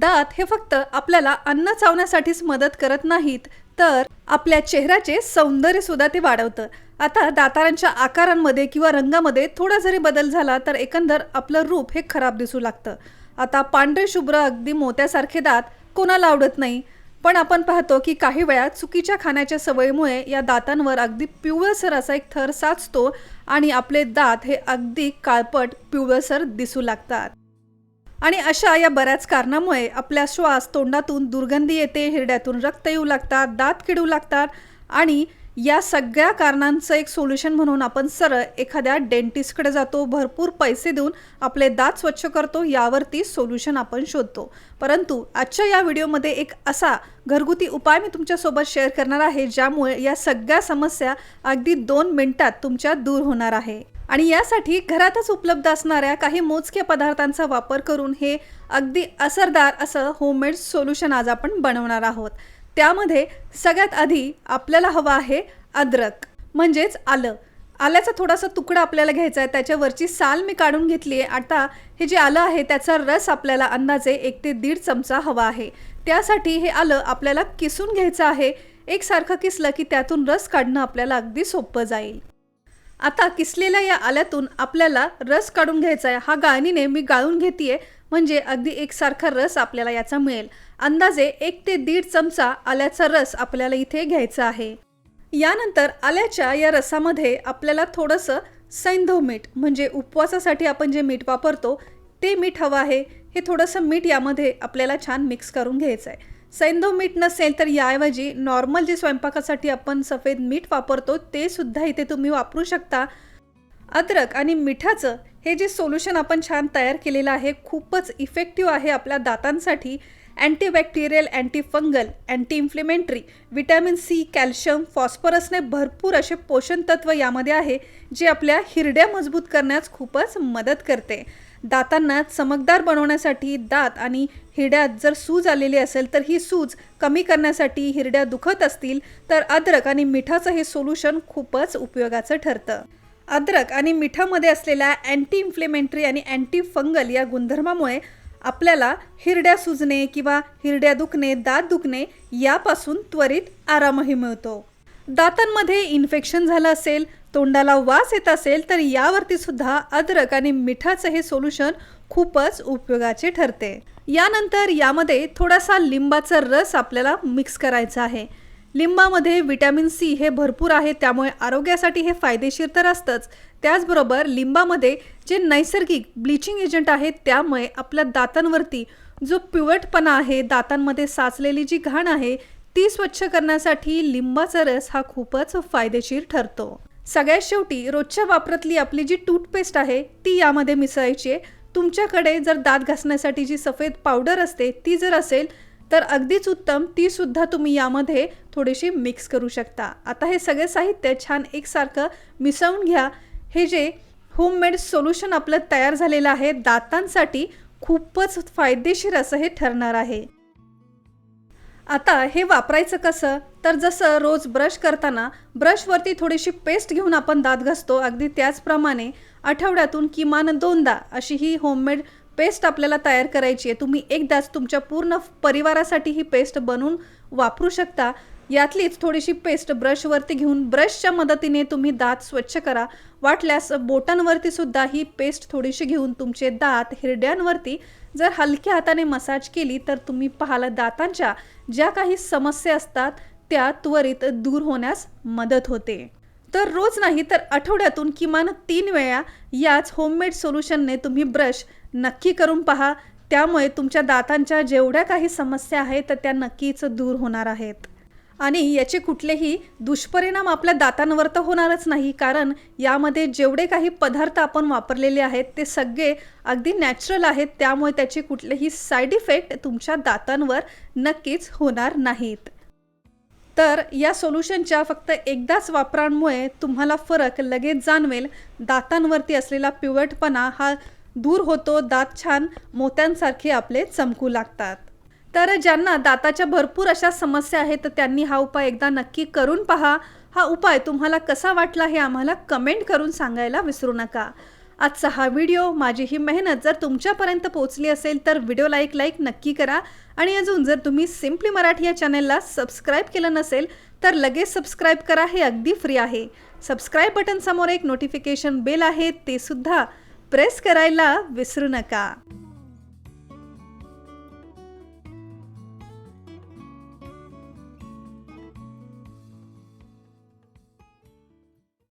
दात हे फक्त आपल्याला अन्न चावण्यासाठीच मदत करत नाहीत तर आपल्या चेहऱ्याचे सौंदर्य सुद्धा ते वाढवतं. आता दातारांच्या आकारांमध्ये किंवा रंगामध्ये थोडा जरी बदल झाला तर एकंदर आपलं रूप हे खराब दिसू लागतं. आता पांढरे शुभ्र अगदी मोत्यासारखे दात कोणाला आवडत नाही? पण आपण पाहतो की काही वेळा चुकीच्या खाण्याच्या सवयीमुळे या दातांवर अगदी पिवळसर असा एक थर साचतो आणि आपले दात हे अगदी काळपट पिवळसर दिसू लागतात. आणि अशा या बऱ्याच कारणामुळे आपल्या श्वास तोंडातून दुर्गंधी येते हिरड्यातून रक्त येऊ लागतात दात किडू लागतात आणि या सगळ्या कारणांचं एक सोल्युशन म्हणून आपण सरळ एखाद्या डेंटिस्टकडे जातो भरपूर पैसे देऊन आपले दात स्वच्छ करतो यावरती सोल्युशन आपण शोधतो. परंतु आजच्या या व्हिडिओमध्ये एक असा घरगुती उपाय मी तुमच्यासोबत शेअर करणार आहे ज्यामुळे या सगळ्या समस्या अगदी दोन मिनटात तुमच्या दूर होणार आहे. आणि यासाठी घरातच उपलब्ध असणाऱ्या काही मोजक्या पदार्थांचा वापर करून हे अगदी असरदार असं होममेड सोल्युशन आज आपण बनवणार आहोत. त्यामध्ये सगळ्यात आधी आपल्याला हवं आहे अद्रक म्हणजेच आलं. आल्याचा थोडासा तुकडा आपल्याला घ्यायचा आहे. त्याच्यावरची साल मी काढून घेतली आहे. आता हे जे आलं आहे त्याचा रस आपल्याला अंदाजे एक ते दीड चमचा हवा आहे. त्यासाठी हे आलं आपल्याला किसून घ्यायचं आहे. एकसारखं किसलं की त्यातून रस काढणं आपल्याला अगदी सोपं जाईल. आता किसलेल्या या आल्यातून आपल्याला रस काढून घ्यायचा आहे हा गाळणीने मी गाळून घेते म्हणजे अगदी एकसारखा रस आपल्याला याचा मिळेल. अंदाजे एक ते दीड चमचा आल्याचा रस आपल्याला इथे घ्यायचा आहे. यानंतर आल्याच्या या रसामध्ये आपल्याला थोडंसं सैंधव मीठ म्हणजे उपवासासाठी आपण जे मीठ वापरतो ते मीठ हवं आहे. हे थोडंसं मीठ यामध्ये आपल्याला छान मिक्स करून घ्यायचं आहे सैंधव मीठ नसेल तर याऐवजी नॉर्मल जे स्वयंपाकासाठी आपण सफेद मीठ वापरतो ते सुद्धा इथे तुम्ही वापरू शकता. अद्रक आणि मिठाचं हे जे सोल्युशन आपण छान तयार केलेलं आहे खूपच इफेक्टिव्ह आहे आपल्या दातांसाठी. Antibacterial antifungal anti inflammatory vitamin C calcium फॉस्फरसने भरपूर असे पोषण तत्व यामध्ये आहे जे आपल्या हिरड्या मजबूत करण्यास खूपच मदत करते. दातांना चमकदार बनवण्यासाठी दात आणि हिरड्यात जर सूज आलेली असेल तर ही सूज कमी करण्यासाठी हिरड्या दुखत असतील तर अद्रक आणि मिठाचं हे सोल्युशन खूपच उपयोगाचं ठरतं. अद्रक आणि मिठामध्ये असलेल्या अँटी इन्फ्लेमेंटरी आणि अँटी फंगल या गुणधर्मामुळे आपल्याला हिरड्या सुजणे किंवा हिरड्या दुखणे दात दुखणे यापासून त्वरित आरामही मिळतो. दातांमध्ये इन्फेक्शन झालं असेल तोंडाला वास येत असेल तर यावरती सुद्धा अद्रक आणि मिठाचं हे सोल्युशन खूपच उपयोगाचे ठरते. यानंतर यामध्ये थोडासा लिंबाचा रस आपल्याला मिक्स करायचा आहे. लिंबामध्ये विटॅमिन सी हे भरपूर आहे त्यामुळे आरोग्यासाठी हे फायदेशीर तर असतंच. त्याचबरोबर लिंबामध्ये जे नैसर्गिक ब्लिचिंग एजंट आहे त्यामुळे आपल्या दातांवरती जो पिवटपणा आहे दातांमध्ये साचलेली जी घाण आहे ती स्वच्छ करण्यासाठी लिंबाचा रस हा खूपच फायदेशीर ठरतो. सगळ्यात शेवटी रोजच्या वापरातली आपली जी टूथपेस्ट आहे ती यामध्ये मिसळायची आहे. तुमच्याकडे जर दात घासण्यासाठी जी सफेद पावडर असते ती जर असेल तर अगदीच उत्तम. ती सुद्धा तुम्ही यामध्ये थोडीशी मिक्स करू शकता. आता हे सगळे साहित्य छान एकसारखं मिसळून घ्या. हे जे होममेड सोल्युशन आपलं तयार झालेलं आहे दातांसाठी खूपच फायदेशीर असं हे ठरणार आहे. आता हे वापरायचं कसं? तर जसं रोज ब्रश करताना ब्रशवरती थोडीशी पेस्ट घेऊन आपण दात घासतो अगदी त्याचप्रमाणे आठवड्यातून किमान दोनदा अशी ही होममेड पेस्ट आपल्याला तयार करायची आहे. तुम्ही एकदाच तुमच्या पूर्ण परिवारासाठी ही पेस्ट बनवून वापरू शकता. यातलीच थोडीशी पेस्ट ब्रशवरती घेऊन ब्रशच्या मदतीने तुम्ही दात स्वच्छ करा. वाटल्यास बोटांवरती सुद्धा ही पेस्ट थोडीशी घेऊन तुमचे दात हिरड्यांवरती जर हलक्या हाताने मसाज केली तर तुम्ही पाहाल दातांच्या ज्या काही समस्या असतात त्या त्वरित दूर होण्यास मदत होते. तर रोज नाही तर आठवड्यातून किमान तीन वेळा याच होममेड सोल्युशनने तुम्ही ब्रश नक्की करून पहा. त्यामुळे तुमच्या दातांच्या जेवढ्या काही समस्या आहेत तर त्या नक्कीच दूर होणार आहेत. आणि याचे कुठलेही दुष्परिणाम आपल्या दातांवर तर होणारच नाही कारण यामध्ये जेवढे काही पदार्थ आपण वापरलेले आहेत ते सगळे अगदी नॅचरल आहेत त्यामुळे त्याचे कुठलेही साईड इफेक्ट तुमच्या दातांवर नक्कीच होणार नाहीत. तर या सोल्युशनच्या फक्त एकदाच वापरांमुळे तुम्हाला फरक लगेच जाणवेल. दातांवरती असलेला पिवटपणा हा दूर होतो दात छान मोत्यांसारखे आपले चमकू लागतात. तर ज्यांना दाताच्या भरपूर अशा समस्या आहेत तर त्यांनी हा उपाय एकदा नक्की करून पहा. हा उपाय तुम्हाला कसा वाटला हे आम्हाला कमेंट करून सांगायला विसरू नका. आजचा हा व्हिडिओ माझी ही मेहनत जर तुमच्यापर्यंत पोहोचली असेल तर व्हिडिओ लाईक लाईक नक्की करा. आणि अजून जर तुम्ही सिम्पली मराठी या चॅनलला सबस्क्राईब केलं नसेल तर लगेच सबस्क्राईब करा हे अगदी फ्री आहे. सबस्क्राईब बटनसमोर एक नोटिफिकेशन बेल आहे ते सुद्धा प्रेस करायला विसरू नका.